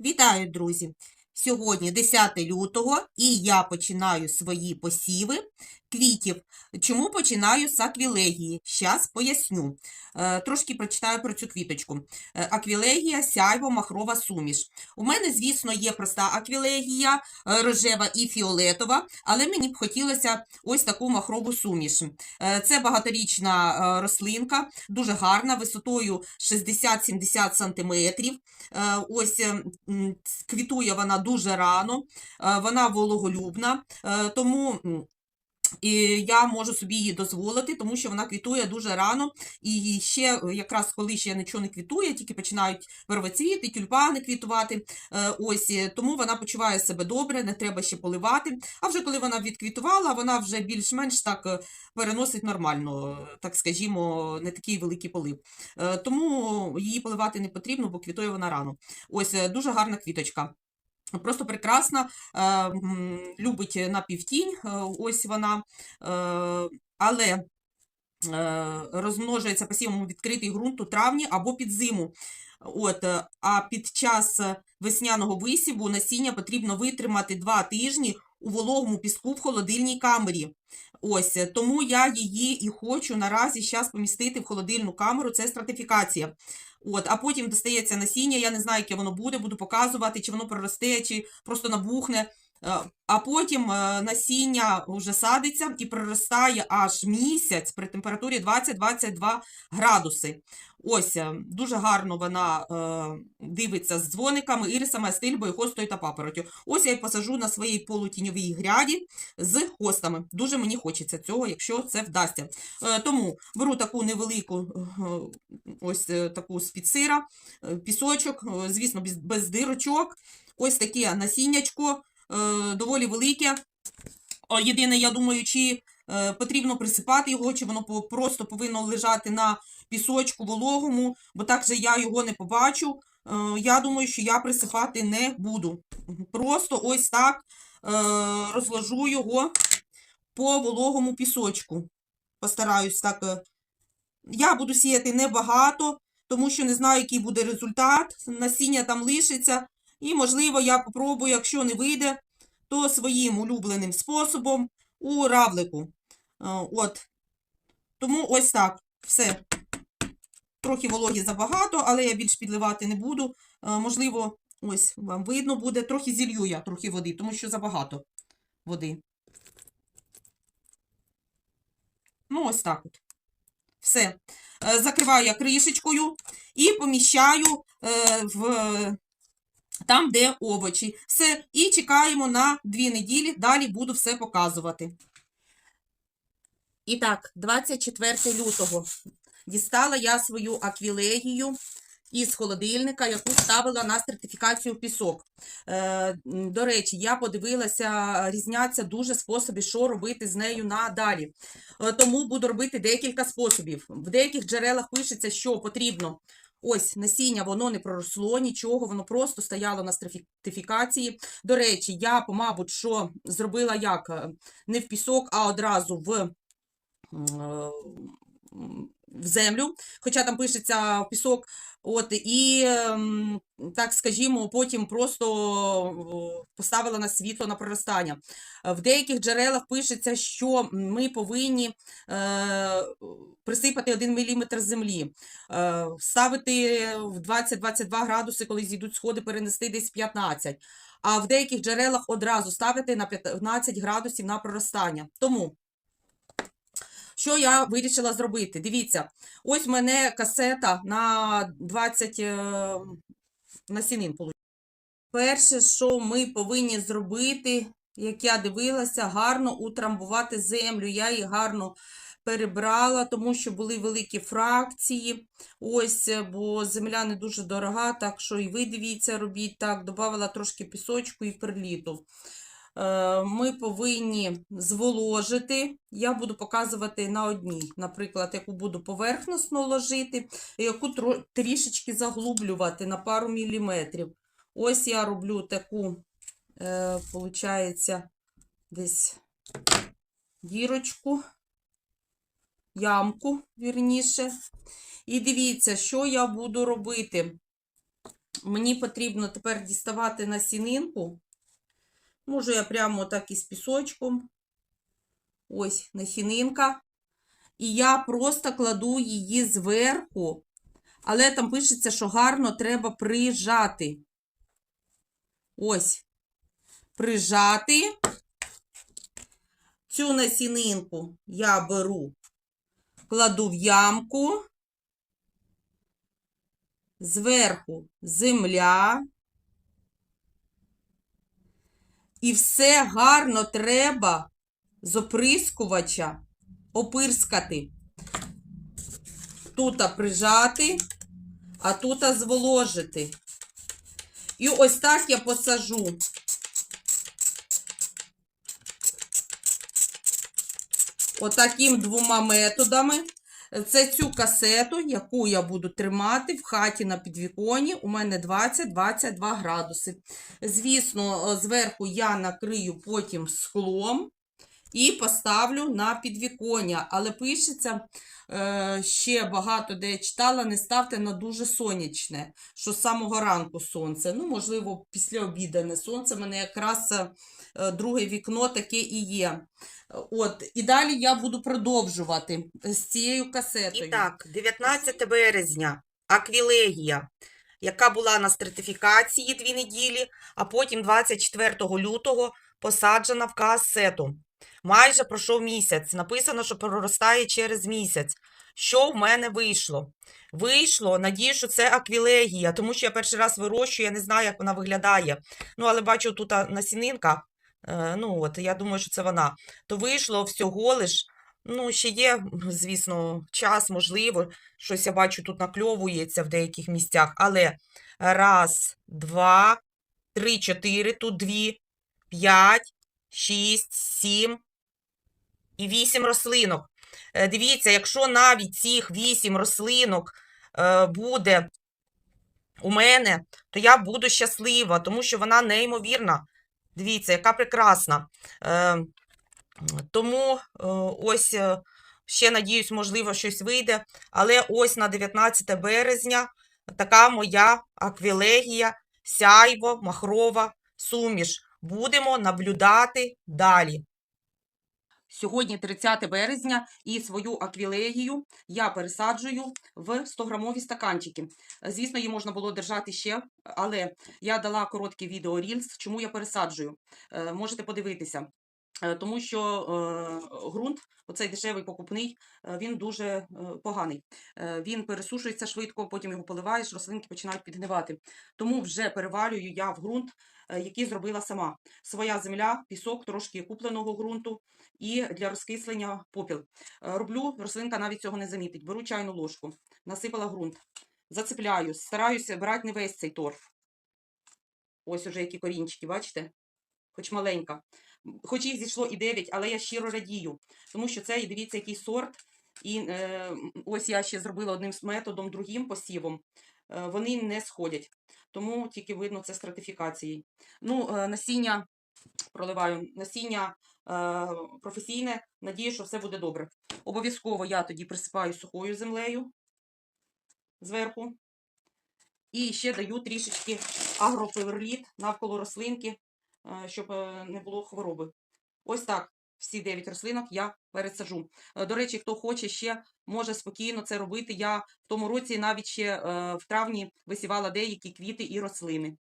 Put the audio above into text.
Вітаю, друзі! Сьогодні 10 лютого, і я починаю свої посіви квітів. Чому починаю з аквілегії? Щас поясню. Е, Трошки прочитаю про цю квіточку. Е, Аквілегія сяйво махрова суміш. У мене, звісно, є проста аквілегія, е, рожева і фіолетова, але мені б хотілося ось таку махрову суміш. Це багаторічна рослинка, дуже гарна, висотою 60-70 см. Ось е, квітує вона дуже рано, вона вологолюбна, тому і я можу собі її дозволити, тому що вона квітує дуже рано. І ще е, якраз коли ще нічого не квітує, тільки починають первоцвіти, тюльпани квітувати. е, Ось е, тому вона почуває себе добре, не треба ще поливати. А вже коли вона відквітувала, вона вже більш-менш так переносить нормально, так скажімо, не такий великий полив. Тому її поливати не потрібно, бо квітує вона рано. Ось дуже гарна квіточка. Просто прекрасна, е, любить напівтінь, е, ось вона, е, але розмножується посівом відкритий ґрунт у травні або під зиму. От, а під час весняного висіву насіння потрібно витримати два тижні у вологому піску в холодильній камері. Ось, е, тому я її і хочу наразі зараз помістити в холодильну камеру, це стратифікація. От, а потім достається насіння, я не знаю, яке воно буде, буду показувати, чи воно проросте, чи просто набухне. Е, А потім е, насіння вже садиться і проростає аж місяць при температурі 20-22 градуси. Ось, е, дуже гарно вона дивиться з дзвониками, ірисами, астильбою, хостою та папоротю. Ось я посажу на своїй полутіньовій гряді з хостами. Дуже мені хочеться цього, якщо це вдасться. Тому беру таку невелику, ось таку з-під сира, пісочок, звісно, без, дирочок. Ось таке насіннячко, доволі велике. Єдине, я думаю, чи е, потрібно присипати його, чи воно просто повинно лежати на пісочку вологому, бо так же я його не побачу. Е, Я думаю, що я присипати не буду. Просто ось так е, розложу його по вологому пісочку. Постараюсь так. е. Я буду сіяти небагато, тому що не знаю, який буде результат. Насіння там лишиться. І, можливо, я попробую, якщо не вийде, то своїм улюбленим способом у равлику. Е, От. Тому ось так. Все. Трохи вологі забагато, але я більш підливати не буду. Е, Можливо, ось вам видно буде. Трохи зілью я, трохи води, тому що забагато води. Ну, ось так от. Все. Е, Закриваю я кришечкою і поміщаю в там, де овочі. Все. І чекаємо на дві неділі. Далі буду все показувати. І так, 24 лютого. Дістала я свою аквілегію із холодильника, яку ставила на сертифікацію пісок. Е, до речі, я подивилася, різняться дуже способи, що робити з нею надалі. Е, тому буду робити декілька способів. В деяких джерелах пишеться, що потрібно. Ось насіння, воно не проросло нічого, воно просто стояло на стратифікації. До речі, я, мабуть, що зробила як е, не в пісок, а одразу в, е, в землю, хоча там пишеться пісок. От, і, ем, так скажімо, потім просто поставила на світло на проростання. В деяких джерелах пишеться, що ми повинні е, присипати 1 мм землі, е, ставити в 20-22 градуси, коли зійдуть сходи, перенести десь 15. А в деяких джерелах одразу ставити на 15 градусів на проростання. Тому, що я вирішила зробити? Дивіться, ось в мене касета на 20 е, насінин. Перше, що ми повинні зробити, як я дивилася, гарно утрамбувати землю. Я її гарно перебрала, тому що були великі фракції. Ось, е, бо земля не дуже дорога, так що і ви дивіться, робіть так. Добавила трошки пісочку і перліту. Е, Ми повинні зволожити. Я буду показувати на одній, наприклад, яку буду поверхносно ложити, яку трішечки заглублювати на пару міліметрів. Ось я роблю таку, е, получається, десь дірочку, ямку, вірніше. І дивіться, що я буду робити. Мені потрібно тепер діставати насінинку. Можу я прямо так із пісочком. Ось насінинка. І я просто кладу її зверху. Але там пишеться, що гарно треба прижати. Ось. Прижати. Цю насінинку я беру, кладу в ямку. Зверху земля. І все гарно треба з оприскувача опирскати. Тут прижати, а тут зволожити. І ось так я посажу. Отаким двома методами. Це цю касету, яку я буду тримати в хаті на підвіконі. У мене 20-22 градуси. Звісно, зверху я накрию потім склом і поставлю на підвіконня. Але пишеться е, ще багато, де я читала, не ставте на дуже сонячне, що з самого ранку сонце. Ну, можливо, після обідане сонце. У мене якраз е, друге вікно таке і є. От, і далі я буду продовжувати з цією касетою. І так, 19 березня, аквілегія, яка була на стратифікації дві неділі, а потім 24 лютого посаджена в касету. Майже пройшов місяць. Написано, що проростає через місяць. Що в мене вийшло? Вийшло, надію, що це аквілегія, тому що я перший раз вирощую, я не знаю, як вона виглядає. Ну, але бачу, тут насінинка. Е, ну, от, я думаю, що це вона. То вийшло всього лиш. Ну, ще є, звісно, час, можливо, щось я бачу, тут накльовується в деяких місцях. Але раз, два, три, чотири, тут дві, п'ять, шість, сім і вісім рослинок. Е, Дивіться, якщо навіть цих вісім рослинок е, буде у мене, то я буду щаслива, тому що вона неймовірна. Дивіться, яка прекрасна. Е, тому ось ще надіюсь, можливо, щось вийде. Але ось на 19 березня така моя аквілегія, сяйво, махрова суміш. Будемо наблюдати далі. Сьогодні 30 березня і свою аквілегію я пересаджую в 100-грамові стаканчики. Звісно, її можна було держати ще, але я дала коротке відео Reels, чому я пересаджую. Е, Можете подивитися. Е, Тому що е, ґрунт, оцей дешевий покупний, е, він дуже поганий. Він пересушується швидко, потім його поливаєш, рослинки починають підгнивати. Тому вже перевалюю я в ґрунт, який зробила сама. Своя земля, пісок, трошки купленого ґрунту і для розкислення попіл. Роблю, рослинка навіть цього не замітить. Беру чайну ложку, насипала ґрунт, зацепляю, стараюся брати не весь цей торф. Ось уже які корінчики, бачите? Хоч маленька. Хоч їх зійшло і 9, але я щиро радію, тому що це, і дивіться, який сорт. І е, ось я ще зробила одним методом, другим посівом. Е, вони не сходять. Тому тільки видно це стратифікацією. Ну, е, насіння проливаю, насіння е, професійне, надію, що все буде добре. Обов'язково я тоді присипаю сухою землею зверху. І ще даю трішечки агропеверліт навколо рослинки, щоб е, не було хвороби. Ось так. Всі 9 рослинок я пересаджу. Е, До речі, хто хоче ще, може спокійно це робити. Я в тому році навіть ще е, в травні висівала деякі квіти і рослини.